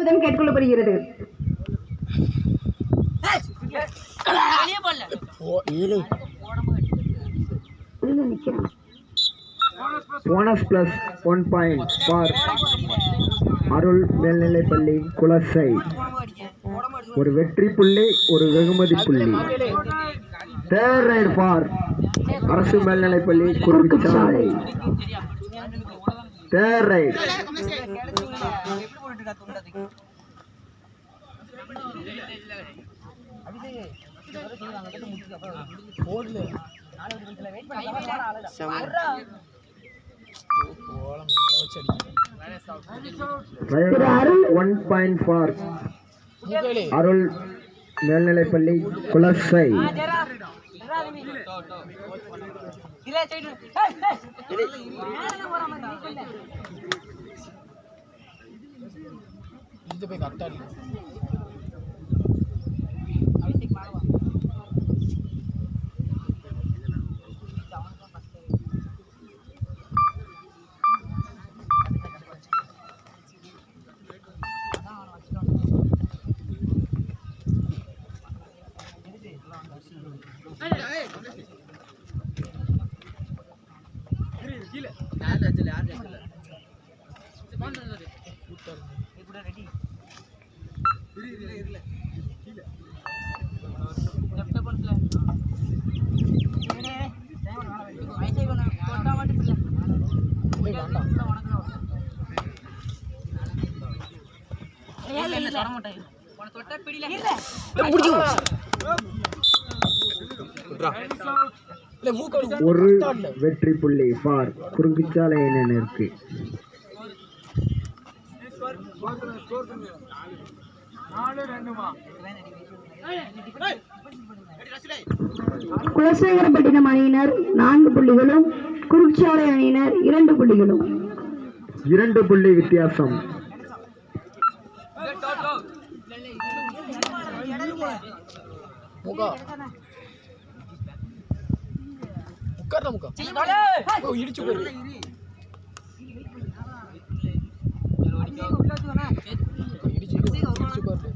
என்பதும் கேட்டுக்கொள்ளப்படுகிறது. Bonus plus one point for Arul மேல்நிலைப்பள்ளி குலசை ஒரு வெற்றி புள்ளி ஒரு வெகுமதி புள்ளி. தேர்ட் ரைட் ஃபார் அரசு மேல்நிலைப்பள்ளி Kurukkuchalai third raid Thiru Arul one point for. Arul மேல்நிலைப்பள்ளி குலசை. ಇದು ಬೇಕು ಅರ್ಥ ಅಲ್ಲಿ கீழே யார் ஆச்சு யார் ஆச்சு இப்போ ரெடி ஒரு வெற்றி புள்ளி ஃபார் குறுக்குச்சாலை அணியினருக்கு குலசேகரப்பட்டினம் அணியினர் நான்கு புள்ளிகளும் குறுச்சாலை அணியினர் இரண்டு புள்ளிகளும். இரண்டு புள்ளி வித்தியாசம். இடிச்சு போயிரு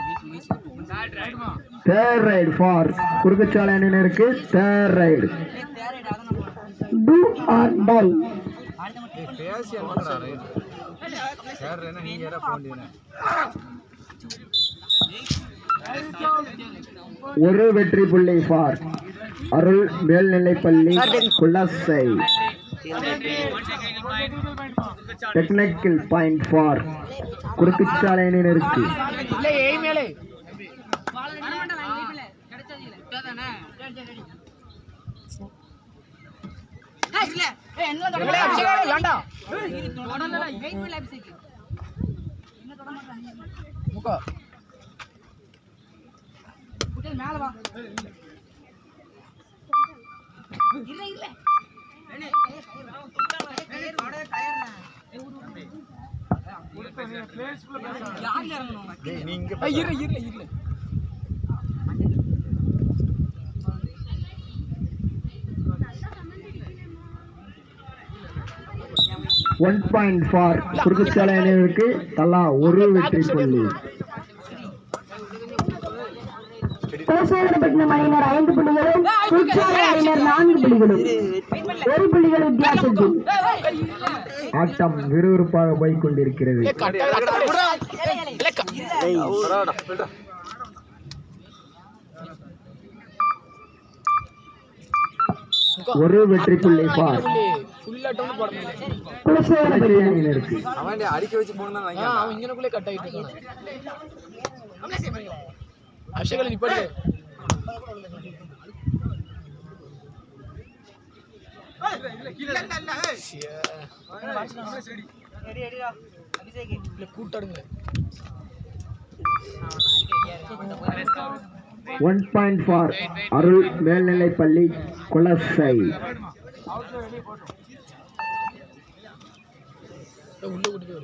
இடிச்சு இடிச்சு தேர்ட் ரைடு ஃபார் குறுக்குச்சாலை அணியினருக்கு third raid two or die ஒரு வெற்றி புள்ளி ஃபார் அருள் மேல்நிலைப்பள்ளி Kulasai technical point for Kurukkuchalai அணியினருக்கு இல்ல ஏய் மேலே எங்களே அபிஷேகம் இல்ல. முகா இரு இரு இரு. ஒன் பாயிண்ட் ஃபார் குறுக்குச்சாலை அணியினருக்கு தலா ஒரு வெற்றி புள்ளி. குலசேகரப்பட்டினம் அணியினர் ஐந்து புள்ளிகளும் குறுச்சாலை அணியினர் நான்கு புள்ளிகளும். ஒரு புள்ளிகள் வித்தியாசத்தில். ஆட்டம் விறுவிறுப்பாக போய்க் கொண்டிருக்கிறது ஒரு வெற்றி புள்ளி. குலசேகரப்பட்டினம் அணியினருக்கு ஆ, அவன் இங்கனக்குள்ளே கட் ஆயிட்டு இருக்கான். அபிஷேகம் நிப்பாடு இல்ல கூட்டாடுங்க. ஒன் பாயிண்ட் ஃபார் அருள் மேல்நிலைப்பள்ளி குலசை. உள்ள கூட்டிட்டு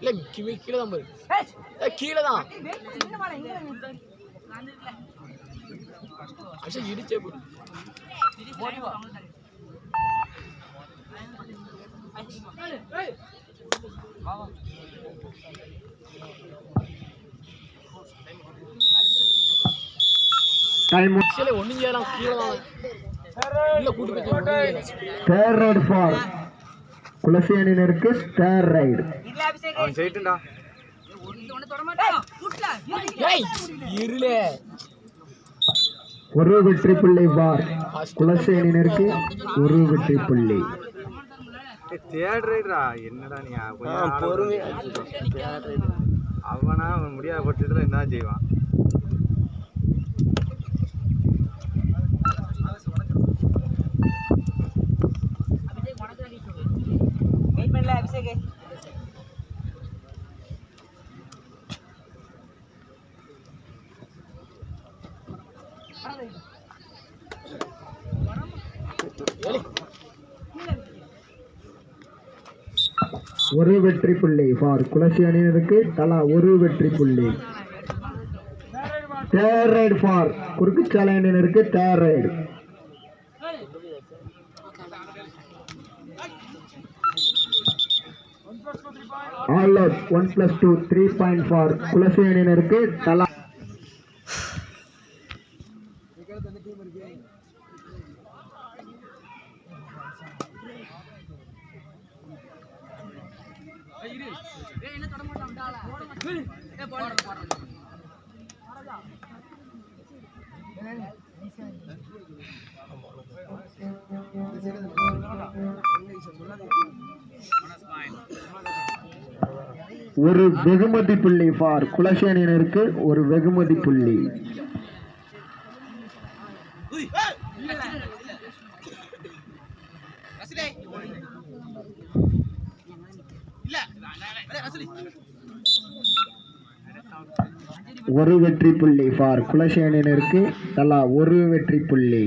இல்ல கீழே கீழே தான் பாரு ஏய், கீழே தான் அஷா இடிச்சே போடு டைம் சில ஒண்ணும் செய்யலாம் கீழே தான் தேர்ட் ரைடு ஃபார் குலசி அணியினருக்கு தேர்ட் ரைடு அவன் இருளே. ஒரு வெற்றி புள்ளி வார் குலசி அணியினருக்கு ஒரு வெற்றி புள்ளி. தேர்ட் ரைடரா என்னடா நீ பொறுமை அவனா அவன் முடியாத பட்சத்துல என்ன செய்வான்? ஒரு வெற்றி புள்ளி. ஃபார் குலசி அணியினருக்கு தலா ஒரு வெற்றி புள்ளி. தேர்ட் ரைடு ஃபார் குறுக்குச்சாலை அணியினருக்கு third raid all out one plus two three point for Kulasai அணியினருக்கு தலா ஒரு வெகுமதி புள்ளி ஃபார் குலசேனியனருக்கு ஒரு வெகுமதி புள்ளி. ஒரு வெற்றி புள்ளி ஃபார் குலசேனனிற்கு தலா ஒரு வெற்றி புள்ளி.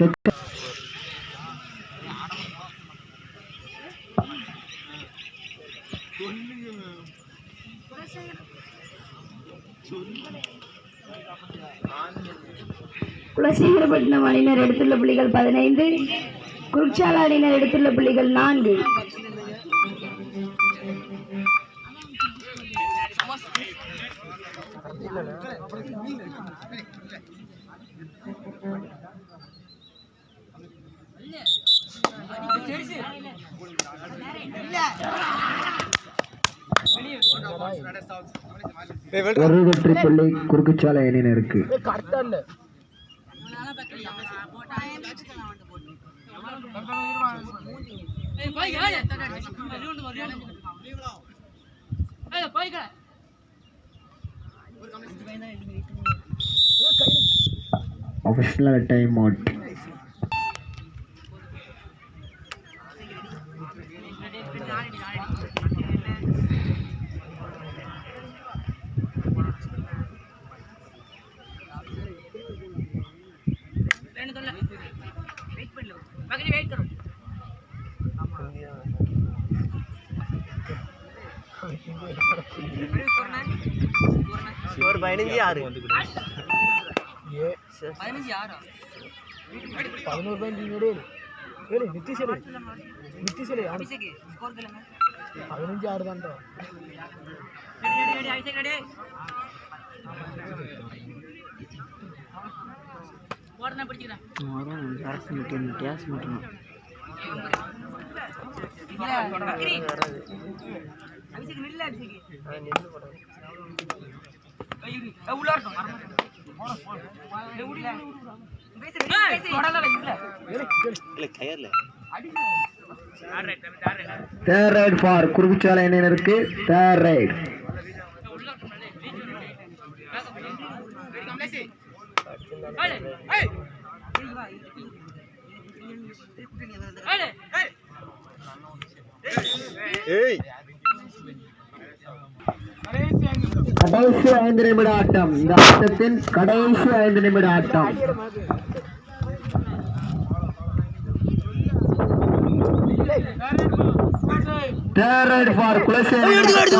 செக் குலசேகரப்பட்டினம் அணியினர் எடுத்துள்ள புள்ளிகள் பதினைந்து குருச்சால அணியினர் எடுத்துள்ள புள்ளிகள் நான்கு. ஒரு வெற்றி புள்ளி குறுக்குச்சாலை அணியினருக்கு ஏய் கரெக்டா இல்ல அஃபிஷனல் டைம் அவுட் ஏ பதினோரு பாயிண்ட் இங்கோட ஏழு நித்தி சிலை நித்தி சிலை பதினஞ்சு ஆறு தான்டா ஏழு ஏழு தேர்ட் ரைட் ஃபார் குறுக்குச்சாலை அணியினருக்கு தேர்ட் ரைட் கடைசி ஐந்து நிமிட ஆட்டம். இந்த ஆட்டத்தின் கடைசி ஐந்து நிமிட ஆட்டம். Third raid for Kulaseri third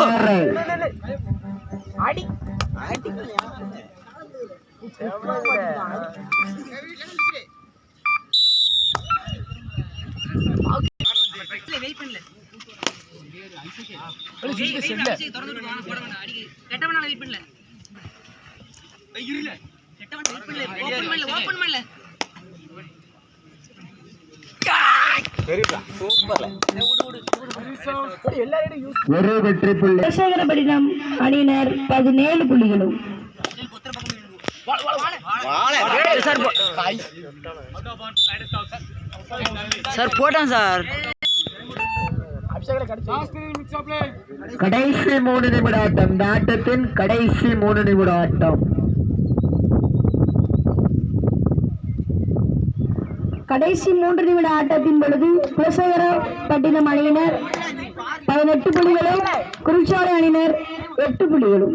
ஒரு வெற்றி புள்ளி. குலசேகரப்பட்டினம் அணியினர் பதினேழு புள்ளிகளும். சார் போட்டேன் சார். கடைசி மூணு நிமிட ஆட்டம் இந்த ஆட்டத்தின் கடைசி மூணு நிமிட ஆட்டம் கடைசி மூன்று நிமிட ஆட்டத்தின் பொழுது குலசேகரப்பட்டினம் அணியினர். பதினெட்டு புள்ளிகளும் குறிச்சாலை அணியினர். எட்டு புள்ளிகளும்